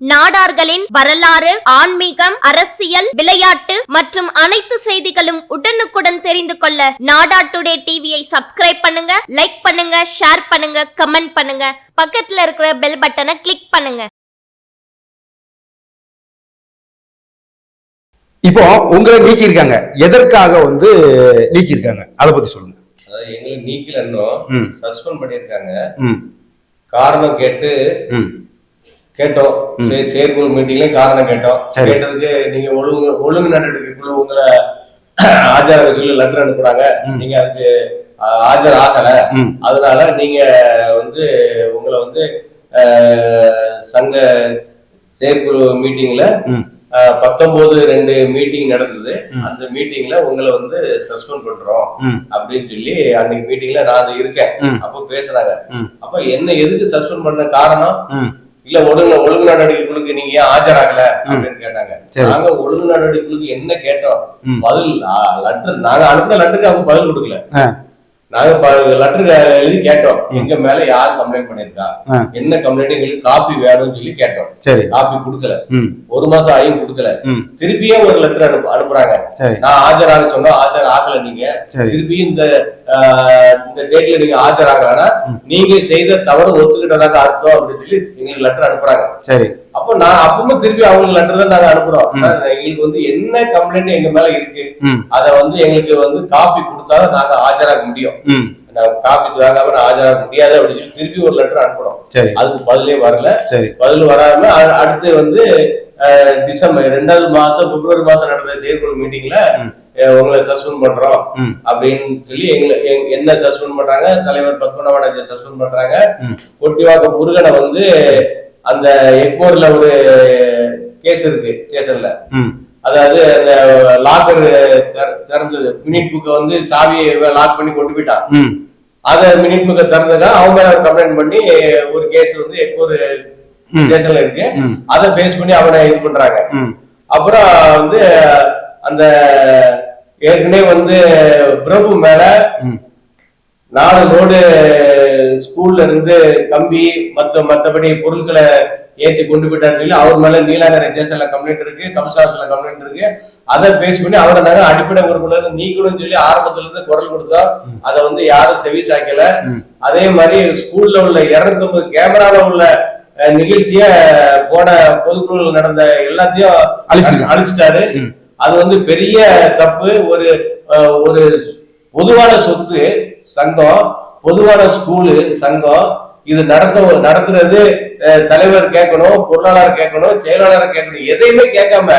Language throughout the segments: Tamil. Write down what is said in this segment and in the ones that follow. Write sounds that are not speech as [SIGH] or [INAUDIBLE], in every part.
நாடார்களின் வரலாறு ஆன்மீகம் அரசியல் விளையாட்டு மற்றும் அனைத்து செய்திகளும் உடனுக்குடன் தெரிந்து கொள்ள நாடா டுடே டிவியை சப்ஸ்கிரைப் பண்ணுங்க லைக் பண்ணுங்க ஷேர் பண்ணுங்க கமெண்ட் பண்ணுங்க. பக்கத்துல இருக்கிற பெல் பட்டனை கிளிக் பண்ணுங்க. இப்போ உங்களை நீக்கி இருக்காங்க எதற்காக வந்து நீக்கி இருக்காங்க அதை பத்தி சொல்லுங்க. அதாவது எங்களை நீக்கல இன்னும் ம். சஸ்பெண்ட் பண்ணியிருக்காங்க. காரணம் கேட்டு ம். கேட்டோம். செயற்குழு மீட்டிங்லயும் காரணம் கேட்டோம். கேட்டதுக்கு நீங்க ஒழுங்கு ஒழுங்கு நடவடிக்கைக்குள்ள உங்களை [CLEARS THROAT] ஆஜராக சொல்லி லெட்டர் அனுப்புறாங்க. நீங்க அதுக்கு ஆஜர் ஆகல. அதனால நீங்க வந்து உங்களை வந்து சங்க செயற்குழு மீட்டிங்ல பத்தொன்பது ரெண்டு மீட்டிங் நடந்தது. அந்த மீட்டிங்ல உங்களை வந்து சஸ்பெண்ட் பண்றோம். அப்படின்னு சொல்லி அன்னைக்கு மீட்டிங்ல நான் இருக்கேன். அப்ப பேசுறாங்க. அப்ப என்ன எதுக்கு சஸ்பெண்ட் பண்ண காரணம்? இல்ல ஒழுங்கு ஒழுங்கு நடவடிக்கைகளுக்கு நீங்க ஏன் ஆஜராகல அப்படின்னு கேட்டாங்க. நாங்க ஒழுங்கு நடவடிக்கைகளுக்கு என்ன கேட்டோம். பதில் லெட்டர் நாங்க அனுப்பின லெட்டருக்கு அவங்க பதில் கொடுக்கல. நாங்க லெட்டர் எழுதி கேட்டோம். எங்க மேல யார் கம்ப்ளைண்ட் பண்ணிருக்கா. என்ன கம்ப்ளைண்ட் எங்களுக்கு காப்பி வேணும்னு சொல்லி கேட்டோம். சரி. காப்பி கொடுக்கல. ஒரு மாசம் ஆகியும் கொடுக்கல. ம். திருப்பியும் ஒரு லெட்டர் அனுப்பு அனுப்புறாங்க. நான் ஆஜராக சொன்னோம் ஆஜர் ஆகல நீங்க. சரி. திருப்பி இந்த இந்த டேட்ல நீங்க ஆஜராகலன்னா நீங்க செய்த தவறு ஒத்துக்கிட்டதாக அர்த்தம் அப்படின்னு சொல்லி எங்களுக்கு லெட்டர் அனுப்புறாங்க. சரி. அப்போ நான் அப்பவும் திருப்பி அவங்களுக்கு லெட்டர் தான் நாங்க அனுப்புறோம். எங்களுக்கு வந்து என்ன கம்ப்ளைண்ட் எங்க மேல இருக்கு அத வந்து எங்களுக்கு வந்து காப்பி கொடுத்தாதான் நாங்க ஆஜராக முடியும். காப்பி வாங்காம நான் ஆஜராக முடியாது அப்படின்னு சொல்லி திருப்பி ஒரு லெட்டர் அனுப்புறோம். சரி. அதுக்கு பதிலே வரல. சரி. பதில் வராம அடுத்து வந்து டிசம்பர் ரெண்டாவது மாசம் பிப்ரவரி மாசம் நடந்த செயற்குழு மீட்டிங்ல. உங்களை சஸ்பெண்ட் பண்றோம் அப்படின்னு சொல்லி எங்களை எங்க- என்ன சஸ்பெண்ட் பண்றாங்க? தலைவர் பத்மநாபனை சஸ்பெண்ட் பண்றாங்க? ம். கொட்டிவாக்க முருகனை வந்து அந்த எக்மோர்ல ஒரு கேஸ் இருக்கு ஸ்டேஷன்ல அதாவது அந்த லாக்கர் திறந்தது. மினிட் புக்கை வந்து சாவியை லாக் பண்ணி கொண்டு போயிட்டான். அத மினிட் புக்கை திறந்ததா அவங்க கம்ப்ளைண்ட் பண்ணி ஒரு கேஸ் வந்து ம். ஸ்டேஷன்ல இருக்கு. அதை ஃபேஸ் பண்ணி அவனை இது பண்றாங்க. அப்புறம் வந்து அந்த ஏற்கனவே வந்து பிரபு மேல நாலு ரோடு ஸ்கூல்ல இருந்து கம்பி மத்த மத்தபடி பொருட்களை ஏத்தி கொண்டு போயிட்டாரு அவர் மேல நீலாங்கரை ஸ்டேஷன்ல கம்ப்ளைண்ட் இருக்கு கமிஷனர்ஸ்ல கம்ப்ளைண்ட் இருக்கு அதை பேஸ் பண்ணி அவரை நாங்க அடிப்படை உறுப்பினர் நீக்கணும்னு சொல்லி ஆரம்பத்துல இருந்து குரல் கொடுத்தோம் அதை வந்து யாரும் செவி சாய்க்கல. அதே மாதிரி ஸ்கூல்ல உள்ள இருநூத்தொன்பது கேமரால உள்ள நிகழ்ச்சிய போன பொதுக்குழுவில் நடந்த எல்லாத்தையும். அழிச்சிட்டாரு. அது வந்து பெரிய தப்பு ஒரு ஒரு பொதுவான சொத்து சங்கம் பொதுவான ஸ்கூலு சங்கம் இது நடத்த நடத்துறது தலைவர் கேட்கணும் பொருளாளர் கேட்கணும் செயலாளர் கேட்கணும் எதையுமே கேட்காம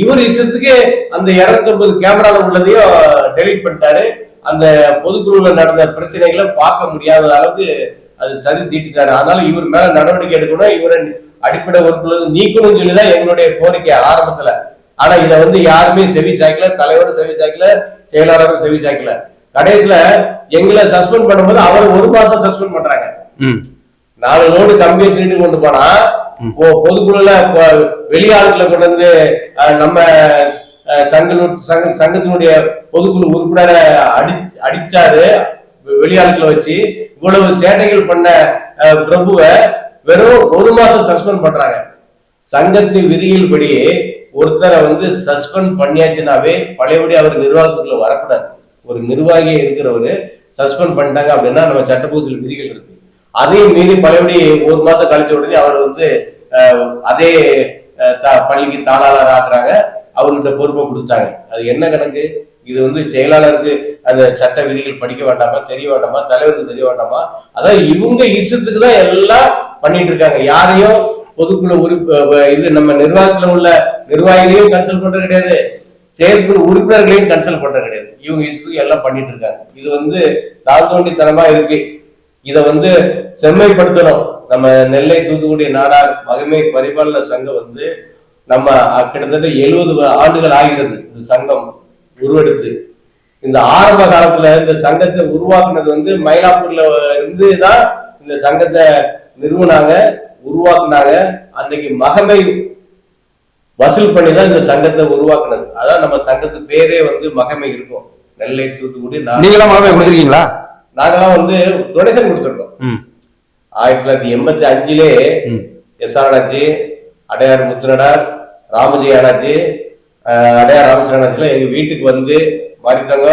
இவர் இஷ்டத்துக்கு அந்த இருநூத்தொன்பது கேமரால உள்ளதையும் டெலிட் பண்ணிட்டாரு. அந்த பொதுக்குழுல நடந்த பிரச்சனைகளை பார்க்க முடியாத அளவுக்கு அது சதி தீட்டிட்டாரு. அதனால இவர் மேல நடவடிக்கை எடுக்கணும். இவரை அடிப்படை உறுப்பினர் நீக்கணும்னு சொல்லிதான் எங்களுடைய கோரிக்கை ஆரம்பத்துல. ஆனா இதை வந்து யாருமே செவி சாய்க்கல தலைவரும் செவி சாய்க்கல செயலாளரும் செவி சாய்க்கல. கடைசியில எங்களை சஸ்பெண்ட் பண்ணும்போது அவர் ஒரு மாசம் சஸ்பெண்ட் பண்றாங்க. நாலு லோடு கம்பியை திருடி கொண்டு போனா பொதுக்குழுல வெளியாட்களை கொண்டு வந்து நம்ம சங்க சங்க சங்கத்தினுடைய பொதுக்குழு உறுப்பினரை அடி அடிச்சாரு வெ- வெளியாட்களை வச்சு இவ்வளவு சேட்டைகள் பண்ண பிரபுவை வெறும் ஒரு மாசம் சஸ்பெண்ட் பண்றாங்க. சங்கத்தின் விதிகள் படி ஒருத்தரை வந்து சஸ்பெண்ட் பண்ணியாச்சுனாவே பழையபடி அவர் நிர்வாகத்துக்குள்ள வரக்கூடாது. ஒரு நிர்வாகி இருக்கிறவரு சஸ்பெண்ட் பண்ணிட்டாங்க அப்படின்னா நம்ம சட்டப்பகுதியில் விதிகள் இருக்கு. அதையும் மீறி பழையபடி ஒரு மாசம் கழிச்ச உடனே அவர் வந்து அதே பள்ளிக்கு தாளாளர் ஆக்குறாங்க. அவர்கிட்ட பொறுப்பை கொடுத்தாங்க. அது என்ன கணக்கு? இது வந்து செயலாளருக்கு அந்த சட்ட விதிகள் படிக்க வேண்டாமா தெரிய வேண்டாமா தலைவருக்கு தெரிய வேண்டாமா? அதாவது இவங்க இஷ்டத்துக்கு தான் எல்லாம் பண்ணிட்டு இருக்காங்க. யாரையும் பொதுக்குழு உறுப்பு இது நம்ம நிர்வாகத்துல உள்ள நிர்வாகிகளையும் கன்சல்ட் பண்றது கிடையாது. செயற்குழு உறுப்பினர்களையும் கன்சல்ட் பண்றது கிடையாது. இவங்க இஷ்டத்துக்கு எல்லாம் பண்ணிட்டு இருக்காங்க. இது வந்து தாழ்த்தோண்டித்தனமா இருக்கு. இதை வந்து செம்மைப்படுத்தணும். நம்ம நெல்லை தூத்துக்குடி நாடார் மகமை பரிபாலன சங்கம் வந்து நம்ம கிட்டத்தட்ட எழுபது ஆண்டுகள் ஆகிறது. இந்த சங்கம் உருவெடுத்து. இந்த ஆரம்ப காலத்துல இந்த சங்கத்தை உருவாக்குனது வந்து மயிலாப்பூர்ல இருந்து தான் இந்த சங்கத்தை நிறுவனாங்க உருவாக்குனாங்க. அன்னைக்கு மகமை வசூல் பண்ணி தான் இந்த சங்கத்தை உருவாக்குனது. அதான் நம்ம சங்கத்து பேரே வந்து மகமை இருக்கும். நெல்லை தூத்துக்குடி நீங்களாம் மாவே கொடுத்துருக்கீங்களா? நாங்கெல்லாம் வந்து டொனேஷன் கொடுத்துருக்கோம். ஆயிரத்தி தொள்ளாயிரத்தி எண்பத்தி அஞ்சுலே எஸ் ஆர் அண்ணாச்சி அடையார் முத்துநடார் ராமஜி அண்ணாச்சி அடையார் ராமச்சந்திரன் அண்ணாச்சில எங்க வீட்டுக்கு வந்து மறித்தவங்க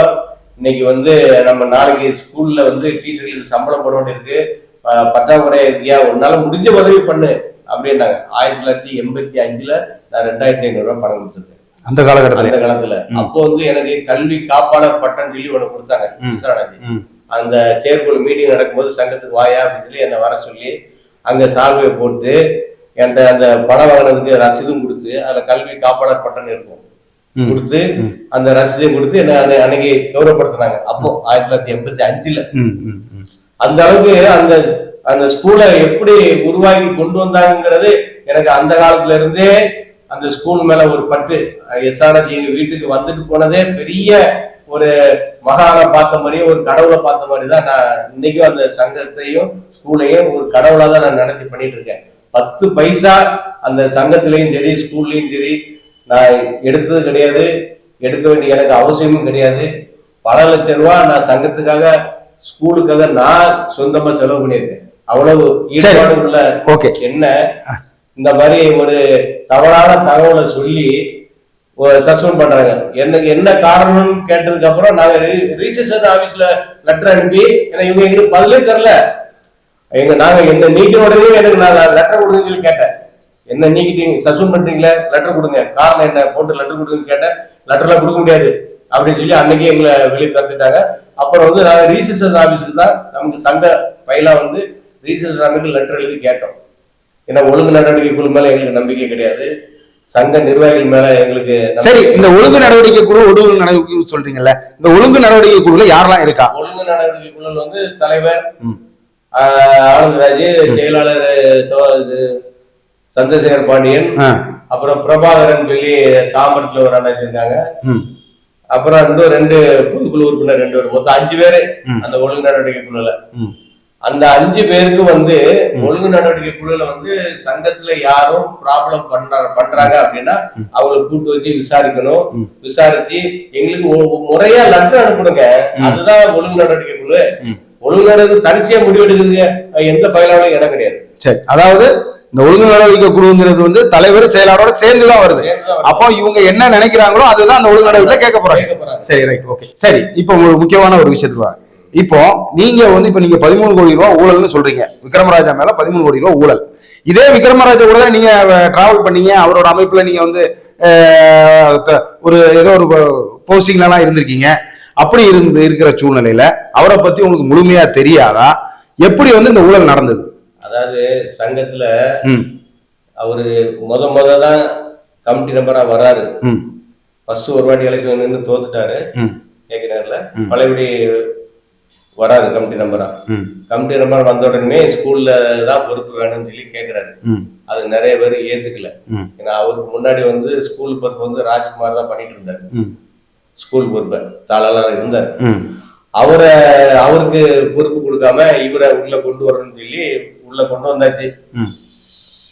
இன்னைக்கு வந்து நம்ம நாளைக்கு ஸ்கூல்ல வந்து டீச்சர்களுக்கு சம்பளம் போட வேண்டியிருக்கு. பற்றாக்குறையா இருக்கியா? உன்னால முடிஞ்ச உதவி பண்ணு. அப்படின்னாங்க ஆயிரத்தி தொள்ளாயிரத்தி எண்பத்தி அஞ்சுல நான் ரெண்டாயிரத்தி ஐநூறு ரூபாய் பணம் கொடுத்துருக்கேன் அந்த காலகட்டத்துல அந்த காலத்துல. அப்போ வந்து எனக்கு கல்வி காப்பாளர் பட்டம் சொல்லி ஒண்ணு கொடுத்தாங்க ம். அந்த செயற்குழு மீட்டிங் நடக்கும்போது சங்கத்துக்கு வாயா அப்படின்னு சொல்லி என்னை வர சொல்லி அங்க சால்வையை போட்டு என்கிட்ட அந்த பணம் வாங்கினதுக்கு ரசீதும் கொடுத்து அதுல கல்வி காப்பாளர் பட்டம் இருக்கும். கொடுத்து. அந்த ரசீதையும் கொடுத்து என்ன அன்னை- அன்னைக்கு கௌரவப்படுத்தினாங்க அப்போ ஆயிரத்தி தொள்ளாயிரத்தி எண்பத்தி அஞ்சுல. அந்த அளவுக்கு அந்த அந்த ஸ்கூலை எப்படி உருவாக்கி கொண்டு வந்தாங்கிறது எனக்கு அந்த காலத்துல இருந்தே அந்த ஸ்கூல் மேல ஒரு பட்டு. எஸ்ஆர்எஸ் எங்க வீட்டுக்கு வந்துட்டு போனதே பெரிய ஒரு மகானை பார்த்த மாதிரியே ஒரு கடவுளை பார்த்த மாதிரி தான் நான் இன்னைக்கும் அந்த சங்கத்தையும் ஸ்கூலையும் ஒரு கடவுளா தான் நான் நினைச்சு பண்ணிட்டு இருக்கேன். பத்து பைசா அந்த சங்கத்திலையும் சரி ஸ்கூல்லையும் சரி நான் எடுத்தது கிடையாது. எடுக்க வேண்டிய எனக்கு அவசியமும் கிடையாது. பல லட்சம் ரூபா நான் சங்கத்துக்காக ஸ்கூலுக்காக நான் சொந்தமா செலவு பண்ணியிருக்கேன். அவ்வளவு ஈடுபாடு உள்ள ஓகே. என்ன? இந்த மாதிரி ஒரு தவறான தகவலை சொல்லி சஸ்பெண்ட் பண்றாங்க. எனக்கு என்ன காரணம்னு கேட்டதுக்கு அப்புறம் நாங்க ரீசெஷன் ஆபீஸ்ல லெட்டர் அனுப்பி ஏன்னா இவங்க எங்களுக்கு பதிலே தரல. எங்க நாங்க என்ன நீக்கிற உடனே எனக்கு நான் லெட்டர் கொடுங்கன்னு சொல்லி கேட்டேன். என்ன நீக்கிட்டீங்க? சஸ்பெண்ட் பண்றீங்களே? லெட்டர் கொடுங்க. காரணம் என்ன? போட்டு லெட்டர் கொடுங்கன்னு கேட்டேன். லெட்டர்லாம் கொடுக்க முடியாது. அப்படின்னு சொல்லி அன்னைக்கே எங்களை வெளியே தந்துட்டாங்க. அப்புறம் வந்து நாங்க ரீசெஷன் ஆபீஸுக்கு தான் நமக்கு சங்க பைலா வந்து ரீசெஷன் ஆபீஸ்க்கு லெட்டர் எழுதி கேட்டோம். ஏன்னா ஒழுங்கு நடவடிக்கை குழு மேல எங்களுக்கு நம்பிக்கை கிடையாது. சங்க நிர்வாகிகள் மேல எங்களுக்கு சரி இந்த ஒழுங்கு நடவடிக்கை குழு ஒழுங்கு நடவடிக்கை சொல்றீங்கல்ல இந்த ஒழுங்கு நடவடிக்கை குழுல யாரெல்லாம் இருக்கா? ஒழுங்கு நடவடிக்கை குழு வந்து தலைவர் ஆனந்தராஜ் செயலாளர் சந்திரசேகர் பாண்டியன் அப்புறம் பிரபாகரன் சொல்லி தாம்பரத்துல ஒரு அண்ணா இருக்காங்க. அப்புறம் இன்னும் ரெண்டு பொதுக்குழு உறுப்பினர் ரெண்டு பேர் மொத்தம் அஞ்சு பேரு. அந்த ஒழுங்கு நடவடிக்கை குழுல. அந்த அஞ்சு பேருக்கு வந்து ஒழுங்கு நடவடிக்கை குழுல வந்து சங்கத்துல யாரும் ப்ராப்ளம் பண்றாங்க பண்றாங்க அப்படின்னா அவங்களை கூட்டு வச்சு விசாரிக்கணும். விசாரிச்சு எங்களுக்கு முறையா லெட்டர் அனுப்புனுங்க. அதுதான் ஒழுங்கு நடவடிக்கை குழு. ஒழுங்கு நடவடிக்கை தனிச்சையா முடிவெடுக்குதுங்க எந்த பயிலாளரும் இடம் கிடையாது. சரி அதாவது இந்த ஒழுங்கு நடவடிக்கை குழுங்கிறது வந்து தலைவர் செயலாளரோட சேர்ந்து தான் வருது. சேர்ந்துதான் வருது. அப்போ இவங்க என்ன நினைக்கிறாங்களோ அதுதான் அந்த ஒழுங்கு நடவடிக்கை கேட்க போறாங்க. சரி ரைட் ஓகே சரி இப்போ முக்கியமான ஒரு விஷயத்துக்கு இப்போ நீங்க வந்து இப்போ நீங்க பதிமூணு கோடி ரூபாய் ஊழல்னு சொல்றீங்க. விக்ரமராஜா மேல பதிமூணு கோடி ரூபாய் ஊழல். இதே விக்ரமராஜா கூட நீங்க டிராவல் பண்ணீங்க. அவரோட அமைப்புல நீங்க வந்து ஒரு ஏதோ ஒரு போஸ்டிங்ல எல்லாம் இருந்திருக்கீங்க. அப்படி இருந்து இருக்கிற சூழ்நிலையில அவரை பத்தி உங்களுக்கு முழுமையா தெரியாதா? எப்படி வந்து இந்த ஊழல் நடந்தது? அதாவது சங்கத்துல அவரு முத முத தான் கமிட்டி நம்பரா வராரு. ஃபர்ஸ்ட் ஒரு வாட்டி எலெக்ஷன் நின்று தோத்துட்டாரு. ம். கேட்கிறாருல பழையபடி வராரு கமிட்டி நம்பரா ம். கமிட்டி நம்பர் வந்த உடனே ஸ்கூல்ல தான் பொறுப்பு வேணும்னு சொல்லி கேட்கிறாரு. ம். அது நிறைய பேர் ஏத்துக்கல. ஏன்னா அவருக்கு முன்னாடி வந்து ஸ்கூல் பொறுப்பு வந்து ராஜ்குமார் தான் பண்ணிட்டு இருந்தாரு. ஸ்கூல் பொறுப்பை தாளாளர் இருந்தார். அவரை அவருக்கு பொறுப்பு கொடுக்காம இவரை உள்ள கொண்டு வரணும்னு சொல்லி உள்ள கொண்டு வந்தாச்சு.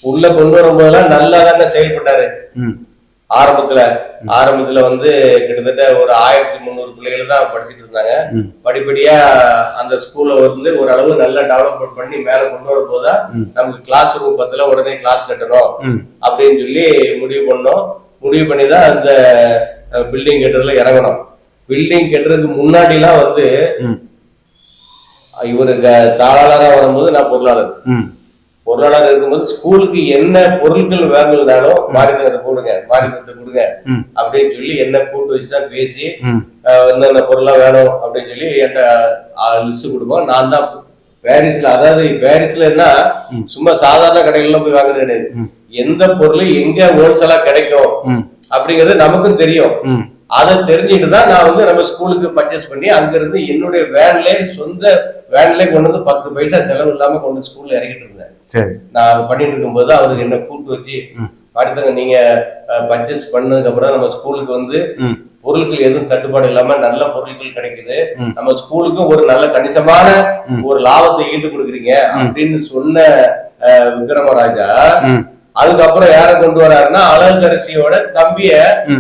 உள்ள கொண்டு வரும்போதெல்லாம் நல்லா தானே செயல்பட்டாரு ஆரம்பத்துல ஆரம்பத்துல வந்து கிட்டத்தட்ட ஒரு ஆயிரத்தி முந்நூறு பிள்ளைகள் தான் படிச்சுட்டு இருந்தாங்க. படிப்படியா அந்த ஸ்கூல்ல வந்து ஓரளவு நல்லா டெவலப்மெண்ட் பண்ணி மேல கொண்டு வரும்போது தான் ம். நமக்கு கிளாஸ் ரூம் பத்துல உடனே கிளாஸ் கட்டணும் அப்படின்னு சொல்லி முடிவு பண்ணோம். முடிவு பண்ணி தான் அந்த பில்டிங் கட்டுறதுல இறங்கணும் பில்டிங் கட்டுறதுக்கு முன்னாடிலாம் வந்து இவரு க- தாளாளரா வரும்போது நான் பொருளாளர். பொருளாளர் இருக்கும்போது ஸ்கூலுக்கு என்ன பொருட்கள் வேணும்னாலும் மாரிதத்தை கொடுங்க மாரிதத்தை கொடுங்க. அப்படின்னு சொல்லி என்ன கூட்டு வச்சு தான் பேசி என்னென்ன பொருளா வேணும் அப்படின்னு சொல்லி என்கிட்ட லிஸ்ட் கொடுப்போம். நான் தான் பாரிஸ்ல அதாவது பாரிஸ்ல என்ன ம். சும்மா சாதாரண கடைகள்ல போய் வாங்குறது கிடையாது. எந்த பொருள் எங்க ஹோல்சேலா கிடைக்கும் அப்படிங்கிறது நமக்கும் தெரியும். அதை தெரிஞ்சுட்டு தான் நான் வந்து நம்ம ஸ்கூலுக்கு பர்ச்சேஸ் பண்ணி அங்க இருந்து என்னுடைய வேன்ல சொந்த வேன்ல கொண்டு வந்து பத்து பைசா செலவு இல்லாம கொண்டு ஸ்கூல்ல இறக்கிட்டு இருந்தேன். சரி. நான் பண்ணிட்டு இருக்கும்போது அவருக்கு என்ன கூப்பிட்டு வச்சு. அடுத்தவங்க நீங்க பர்ச்சேஸ் பண்ணதுக்கு அப்புறம் நம்ம ஸ்கூலுக்கு வந்து பொருட்கள் எதுவும் தட்டுப்பாடு இல்லாம நல்ல பொருட்கள் கிடைக்குது. நம்ம ஸ்கூலுக்கும் ஒரு நல்ல கணிசமான. ஒரு லாபத்தை ஈட்டு கொடுக்குறீங்க அப்படின்னு சொன்ன விக்ரமராஜா அதுக்கப்புறம் யார கொண்டு வராருன்னா அழகரசியோட தம்பிய.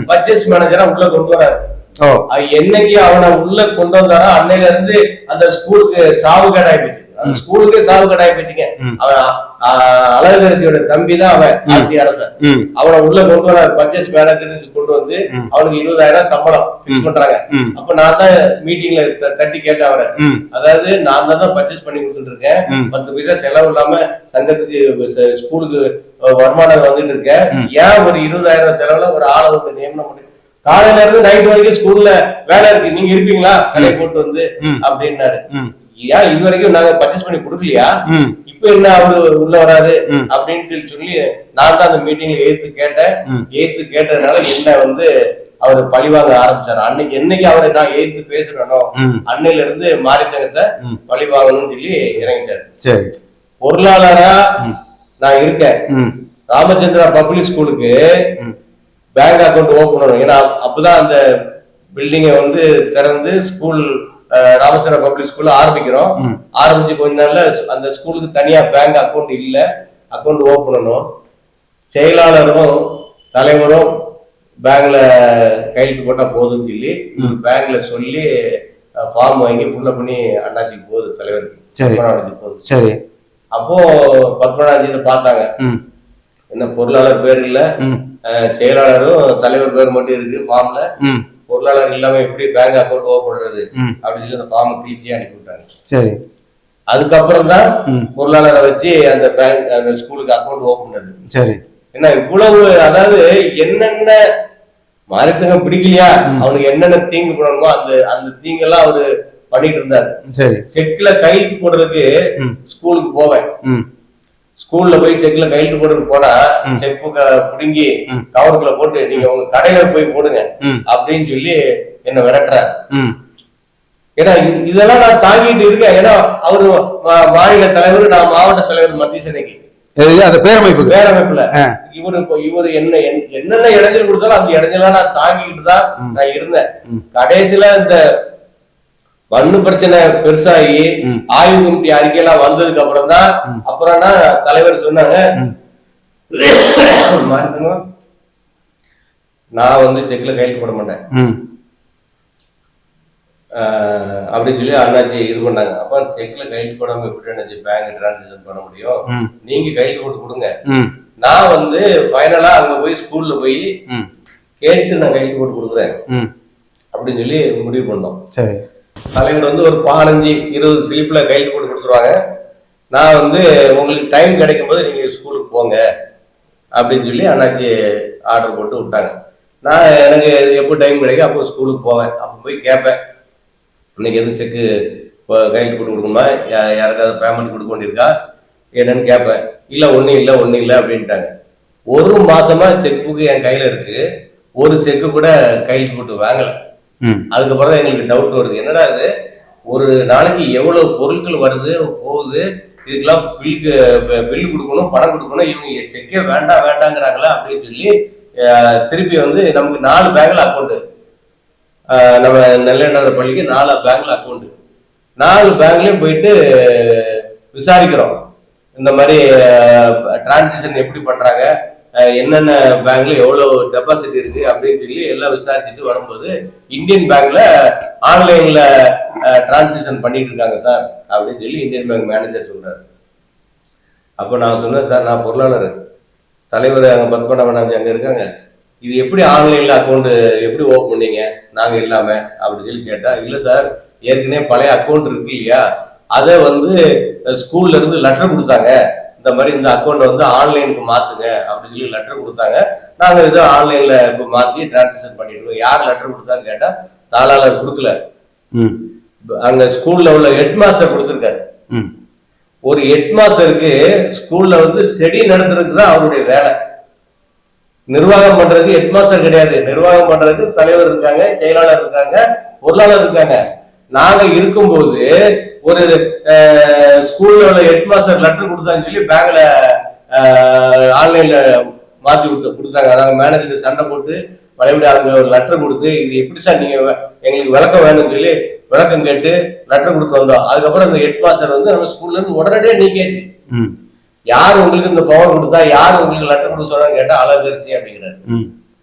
பர்ச்சேஸ் மேனேஜரா உள்ள கொண்டு வராரு. அது என்னைக்கு அவனை உள்ள கொண்டு வந்தாரோ அன்னையில இருந்து அந்த ஸ்கூலுக்கு சாவு கடாய் போச்சு அந்த ஸ்கூலுக்கே சாவு கடாய் ம். அவன் அழகரசியோட தம்பி தான் அவன் ஆர்த்தி அரசன். அவனை உள்ள கொண்டு வர பர்ச்சேஸ் மேனேஜர் கொண்டு வந்து. அவனுக்கு இருபதாயிரம் சம்பளம் ம். பண்றாங்க. அப்ப நான் தான் மீட்டிங்ல தட்டி கேட்டேன் அவரை. அதாவது நான் தான் பர்ச்சேஸ் பண்ணி கொடுத்துட்டு இருக்கேன். பத்து பைசா செலவு இல்லாம சங்கத்துக்கு ஸ்கூலுக்கு வருமானம் வந்துட்டு இருக்கேன். ஏன் ஒரு இருபதாயிரம் செலவுல ஒரு ஆளை வந்து நியமனம் பண்ணி காலையில இருந்து நைட் வரைக்கும் ஸ்கூல்ல வேலை இருக்கு. நீங்க இருப்பீங்களா? கடையை போட்டு வந்து. அப்படின்னாரு. ஏன் இது வரைக்கும் நாங்க பர்ச்சேஸ் பண்ணி கொடுக்கலையா? இப்ப என்ன அவரு உள்ள வராது. அப்படின்னு சொல்லி நான் தான் அந்த மீட்டிங்ல ஏத்து கேட்டேன். ஏத்து கேட்டதுனால என்ன வந்து அவர் பழிவாங்க ஆரம்பிச்சாரு. அன்னைக்கு என்னைக்கு அவரை நான் ஏத்து பேசுறேனோ அன்னையில இருந்து மாரித்தங்கத்தை ம். பழி வாங்கணும்னு சொல்லி இறங்கிட்டாரு. சரி. பொருளாளரா. நான் இருக்கேன். ராமச்சந்திரா பப்ளிக் ஸ்கூலுக்கு. பேங்க் அக்கவுண்ட் ஓபன் பண்ணணும். ஏன்னா அப்பதான் அந்த பில்டிங்கை வந்து திறந்து ஸ்கூல் ராமச்சந்திரா பப்ளிக் ஸ்கூல்ல ஆரம்பிக்கிறோம். ஆரம்பிச்சு கொஞ்ச நாள்ல அந்த ஸ்கூலுக்கு தனியா பேங்க் அக்கவுண்ட் இல்ல. அக்கவுண்ட் ஓபன் பண்ணணும். செயலாளரும் தலைவரும் பேங்க்ல கையெழுத்து போட்டா போதும்னு சொல்லி பேங்க்ல சொல்லி ஃபார்ம் வாங்கி புள்ள பண்ணி அண்ணாச்சிக்கு போகுது தலைவருக்கு சரி. பத்மநாபனுக்கு போகுது. சரி. அப்போ பத்மநாபஜி பார்த்தாங்க. என்ன பொருளாளர் பேர் இல்ல. செயலாளரும் தலைவர் பேர் மட்டும் இருக்கு ஃபார்ம்ல பொருளாளர் இல்லாம எப்படி பேங்க் அக்கௌண்ட் ம். அப்படின்னு சொல்லி அந்த ஃபார்ம் கிளிக்கி அனுப்பி விட்டாங்க. சரி. அதுக்கப்புறம் தான் பொருளாளரை வச்சு அந்த பேங்க் அந்த ஸ்கூலுக்கு அக்கௌண்ட் ஓபன் பண்ணது. சரி. என்ன இவ்வளவு அதாவது என்னென்ன மாரித்தங்க பிடிக்கலையா? அவனுக்கு என்னென்ன தீங்கு பண்ணணுமோ அந்த அந்த தீங்கெல்லாம் அவரு பண்ணிட்டு இருந்தாரு. சரி. செக்ல கையெழுத்து போடுறதுக்கு ஸ்கூலுக்கு போவேன். ஸ்கூல்ல போய் செக்ல கையெழுத்து போடுறதுக்கு போனா. செக் புக்க புடுங்கி. கவருக்குள்ள போட்டு நீங்க உங்க கடையில போய் போடுங்க அப்படின்னு சொல்லி என்ன விரட்டுறாரு ஏன்னா இது- இதெல்லாம் நான் தாங்கிட்டு இருக்கேன் ஏன்னா அவரு மாநில தலைவர் நான் மாவட்ட தலைவர் மத்திய சென்னைக்கு அந்த பேரமைப்புக்கு பேரமைப்புல. இவரு இவரு என்ன என்- என்னென்ன இடைஞ்சல் கொடுத்தாலும் அந்த இடைஞ்சலாம் நான் தாங்கிட்டு தான். நான் இருந்தேன். கடைசியில இந்த மண்ணு பிரச்சனை பெருசாகி. ஆய்வு கமிட்டி அறிக்கையெல்லாம் வந்ததுக்கு அப்புறம் தான். அப்புறம் தான் தலைவர் சொன்னாங்க. நான் வந்து செக்ல கையெழுத்து போட மாட்டேன். அப்படின்னு சொல்லி அண்ணாச்சி இது பண்ணாங்க. அப்ப செக்ல கையெழுத்து போடாம எப்படி அண்ணாச்சி பேங்க் டிரான்சாக்ஷன் பண்ண முடியும்? நீங்க கையெழுத்து போட்டு கொடுங்க. நான் வந்து ஃபைனலா அங்க போய் ஸ்கூல்ல போய் கேட்டு நான் கையெழுத்து போட்டு கொடுக்குறேன். அப்படின்னு சொல்லி முடிவு பண்ணோம். சரி. தலைவர் வந்து ஒரு பதினஞ்சு இருபது ஸ்லிப்பில் கையில் போட்டு கொடுத்துருவாங்க. நான் வந்து உங்களுக்கு டைம் கிடைக்கும் போது நீங்கள் ஸ்கூலுக்கு போங்க அப்படின்னு சொல்லி அண்ணாச்சி ஆர்டர் போட்டு விட்டாங்க. நான் எனக்கு எப்போ டைம் கிடைக்கும் அப்போ ஸ்கூலுக்கு போவேன். அப்போ போய் கேட்பேன். இன்னைக்கு எதுவும் செக்கு கையில் போட்டு கொடுக்கணுமா? யா- யாருக்காவது பேமெண்ட் கொடுக்க வேண்டியிருக்கா? என்னன்னு கேட்பேன். இல்லை ஒன்றும் இல்லை ஒன்றும் இல்லை அப்படின்ட்டாங்க. ஒரு மாசமா செக் புக்கு என் கையில் இருக்கு. ஒரு செக்கு கூட கையில் போட்டு வாங்கலை. அதுக்கப்புறம் தான் எங்களுக்கு டவுட் வருது. என்னடா இது? ஒரு நாளைக்கு எவ்வளவு பொருட்கள் வருது போகுது? இதுக்கெல்லாம் பில் பில் கொடுக்கணும் பணம் கொடுக்கணும் இவங்க செக்கே வேண்டாம் வேண்டாங்கிறாங்களா அப்படின்னு சொல்லி திருப்பி வந்து நமக்கு நாலு பேங்க்ல அக்கௌண்ட் நம்ம நெல்லைநாடு பள்ளிக்கு நாலு பேங்க்ல அக்கௌண்ட் நாலு பேங்க்லயும் போயிட்டு விசாரிக்கிறோம். இந்த மாதிரி டிரான்சாக்ஷன் எப்படி பண்றாங்க? என்னென்ன பேங்க்ல எவ்வளவு டெபாசிட் இருக்கு அப்படின்னு சொல்லி எல்லாம் விசாரிச்சுட்டு வரும்போது இந்தியன் பேங்க்ல ஆன்லைன்ல டிரான்சாக்ஷன் பண்ணிட்டு இருக்காங்க சார் அப்படின்னு சொல்லி இந்தியன் பேங்க் மேனேஜர் சொல்றாரு. அப்போ நான் சொன்னேன் சார் நான் பொருளாளர். தலைவர் அங்கே மேனேஜர் அங்க இருக்காங்க. இது எப்படி ஆன்லைன்ல அக்கௌண்ட் எப்படி ஓப்பன் பண்ணீங்க? நாங்க இல்லாம அப்படின்னு சொல்லி கேட்டா இல்ல சார் ஏற்கனவே பழைய அக்கௌண்ட் இருக்கு இல்லையா? அதை வந்து ஸ்கூல்ல இருந்து லெட்டர் கொடுத்தாங்க. இந்த மாதிரி இந்த அக்கௌண்ட் வந்து ஆன்லைனுக்கு மாத்துங்க அப்படின்னு சொல்லி லெட்டர் கொடுத்தாங்க. நாங்க இதை ஆன்லைன்ல இப்போ மாத்தி டிரான்சாக்ஷன் பண்ணிட்டு யார் லெட்டர் கொடுத்தான்னு கேட்டா தாளாளர் கொடுக்கல. ம். அங்க ஸ்கூல்ல உள்ள ஹெட் மாஸ்டர் கொடுத்துருக்காரு. ம். ஒரு ஹெட் மாஸ்டருக்கு ஸ்கூல்ல வந்து ஸ்டடி நடத்துறதுக்கு தான் அவருடைய வேலை. நிர்வாகம் பண்றதுக்கு ஹெட் மாஸ்டர் கிடையாது. நிர்வாகம் பண்றதுக்கு தலைவர் இருக்காங்க செயலாளர் இருக்காங்க பொருளாளர் இருக்காங்க. நாங்க இருக்கும்போது ஒரு ஸ்கூல்ல உள்ள ஹெட் மாஸ்டர் லெட்டர் கொடுத்தான்னு சொல்லி பேங்க்ல ஆன்லைன்ல மாத்தி கொடுத்து கொடுத்தாங்க. நாங்க மேனேஜர் சண்டை போட்டு மறுபடியும் அவங்க ஒரு லெட்டர் கொடுத்து இது எப்படி சார் நீங்க எங்களுக்கு விளக்கம் வேணும்னு சொல்லி விளக்கம் கேட்டு லெட்டர் கொடுத்து வந்தோம். அதுக்கப்புறம் இந்த ஹெட் மாஸ்டர் வந்து நம்ம ஸ்கூல்ல இருந்து உடனடியே ம். யார் உங்களுக்கு இந்த பவர் கொடுத்தா யார் உங்களுக்கு லெட்டர் கொடுக்க சொன்னான்னு கேட்டா அழகரிசி அப்படிங்கிறாரு.